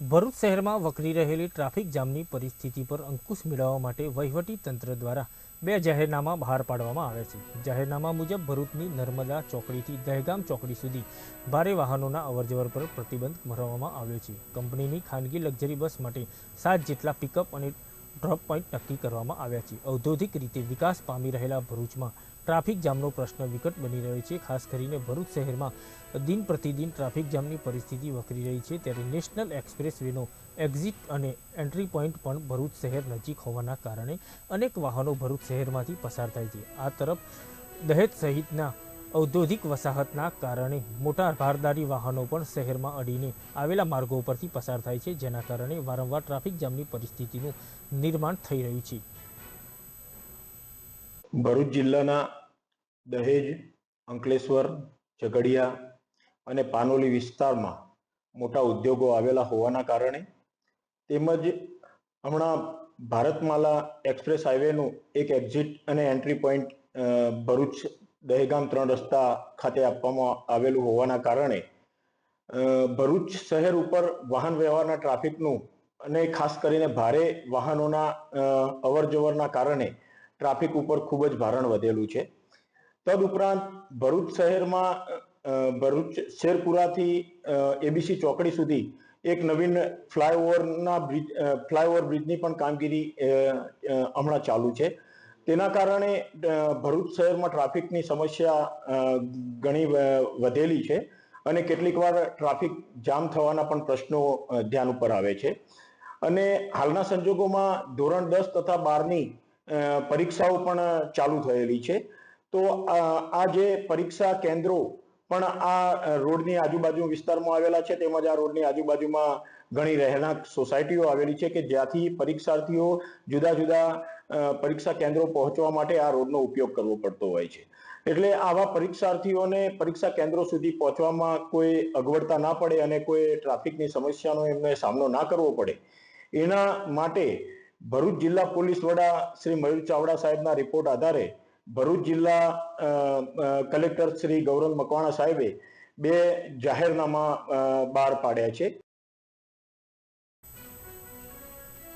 ભરૂચ શહેરમાં વકરી રહેલી ટ્રાફિક જામની પરિસ્થિતિ પર અંકુશ મેળવવા માટે વહીવટી તંત્ર દ્વારા બે જાહેરનામા બહાર પાડવામાં આવે છે. જાહેરનામા મુજબ ભરૂચની નર્મદા ચોકડીથી દહેગામ ચોકડી સુધી ભારે વાહનોના અવરજવર પર પ્રતિબંધ ભરવામાં આવ્યો છે. કંપનીની ખાનગી લક્ઝરી બસ માટે સાત જેટલા પિકઅપ અને ડ્રોપ પોઈન્ટ નક્કી કરવામાં આવ્યા છે. ઔદ્યોગિક રીતે વિકાસ પામી રહેલા ભરૂચમાં ટ્રાફિક જામનો પ્રશ્ન વિકટ બની રહ્યો છે. ખાસ કરીને ભરૂચ શહેરમાં દિન પ્રતિદિન ટ્રાફિક જામની પરિસ્થિતિ વકરી રહી છે. ત્યારે નેશનલ એક્સપ્રેસ વેનો એક્ઝિટ અને એન્ટ્રી પોઈન્ટ પણ ભરૂચ શહેર નજીક હોવાના કારણે અનેક વાહનો ભરૂચ શહેરમાંથી પસાર થાય છે. આ તરફ દહેજ સહિતના ઔદ્યોગિક વસાહતના કારણે મોટા ભારદારી વાહનો પણ શહેરમાં અડીને આવેલા માર્ગો પરથી પસાર થાય છે, જેના કારણે વારંવાર ટ્રાફિક જામની પરિસ્થિતિનું નિર્માણ થઈ રહ્યું છે. ભરૂચ જિલ્લાના દહેજ, અંકલેશ્વર, ઝઘડિયા અને પાનોલી વિસ્તારમાં મોટા ઉદ્યોગો આવેલા હોવાના કારણે તેમજ હમણાં ભારતમાલા એક્સપ્રેસ હાઈવેનું એક એક્ઝિટ અને એન્ટ્રી પોઈન્ટ ભરૂચ દહેગામ ત્રણ રસ્તા ખાતે આપવામાં આવેલું હોવાના કારણે ભરૂચ શહેર ઉપર વાહન વ્યવહારના ટ્રાફિકનું અને ખાસ કરીને ભારે વાહનોના અવરજવરના કારણે ટ્રાફિક ઉપર ખૂબ જ ભારણ વધેલું છે. તદુપરાંત ભરૂચ શહેરમાં ભરૂચ શેરપુરાથી એબીસી ચોકડી સુધી એક નવીન ફ્લાયઓવરના બ્રિજ ફ્લાયઓવર બ્રિજની પણ કામગીરી હમણાં ચાલુ છે. તેના કારણે ભરૂચ શહેરમાં ટ્રાફિકની સમસ્યા ઘણી વધેલી છે અને કેટલીક વાર ટ્રાફિક જામ થવાના પણ પ્રશ્નો ધ્યાન ઉપર આવે છે. અને હાલના સંજોગોમાં ધોરણ દસ તથા બારની પરીક્ષાઓ પણ ચાલુ થયેલી છે. તો આ જે પરીક્ષા કેન્દ્રો પણ આ રોડની આજુબાજુ વિસ્તારમાં આવેલા છે, તેમજ આ રોડની આજુબાજુમાં ઘણી રહેણાંક સોસાયટીઓ આવેલી છે કે જ્યાંથી પરીક્ષાર્થીઓ જુદા જુદા પરીક્ષા કેન્દ્રો પહોંચવા માટે આ રોડનો ઉપયોગ કરવો પડતો હોય છે. એટલે આવા પરીક્ષાર્થીઓને પરીક્ષા કેન્દ્રો સુધી પહોંચવામાં કોઈ અગવડતા ના પડે અને કોઈ ટ્રાફિકની સમસ્યાનો એમને સામનો ના કરવો પડે. એના માટે ભરૂચ જિલ્લા પોલીસ વડા શ્રી મયુર ચાવડા સાહેબના રિપોર્ટ આધારે ભરૂચ જિલ્લા કલેક્ટર શ્રી ગૌરવ મકવાણા સાહેબે બે જાહેરનામા બહાર પાડ્યા છે.